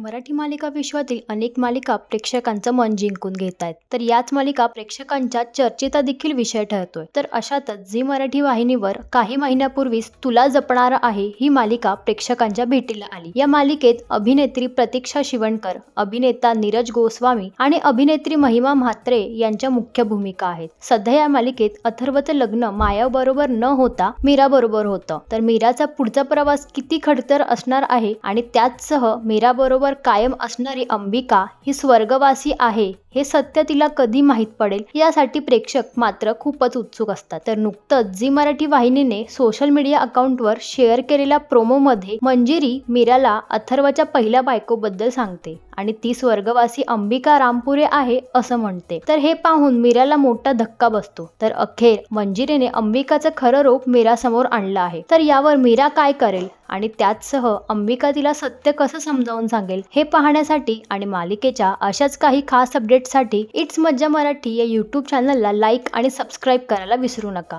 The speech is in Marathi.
मराठी मालिका विश्वातील अनेक मालिका प्रेक्षकांचं मन जिंकून घेत आहेत. तर याच मालिका प्रेक्षकांच्या चर्चेचा देखील विषय ठरतोय. तर अशातच झी मराठी वाहिनीवर काही महिन्यापूर्वीच तुला जपणार आहे ही मालिका प्रेक्षकांच्या भेटीला आली. या मालिकेत अभिनेत्री प्रतीक्षा शिवणकर अभिनेता नीरज गोस्वामी आणि अभिनेत्री महिमा म्हात्रे यांच्या मुख्य भूमिका आहेत. सध्या या मालिकेत अथर्वचं लग्न माया बरोबर न होता मीरा बरोबर होतं. तर मीराचा पुढचा प्रवास किती खडतर असणार आहे आणि त्याचसह मीरा बरोबर कायम असणारी अंबिका ही स्वर्गवासी आहे हे सत्य तिला कधी माहीत पडेल? यासाठी प्रेक्षक मात्र खूपच उत्सुक असतात. तर नुकतंच झी मराठी वाहिनीने सोशल मीडिया अकाउंटवर शेअर केलेल्या प्रोमोमध्ये मंजिरी मीराला अथर्वच्या पहिल्या बायकोबद्दल सांगते. आणि ती स्वर्गवासी अंबिका रामपुरे आहे असं म्हणते. तर हे पाहून मीराला मोठा धक्का बसतो. तर अखेर मंजिरीने अंबिकाचं खरं रूप मीरासमोर आणलं आहे. तर यावर मीरा काय करेल? आणि त्याचसह अंबिका तिला सत्य कसं समजावून सांगेल? हे पाहण्यासाठी आणि मालिकेच्या अशाच काही खास अपडेटसाठी इट्स मज्जा मराठी या यूट्यूब चॅनलला लाईक आणि सबस्क्राईब करायला विसरू नका.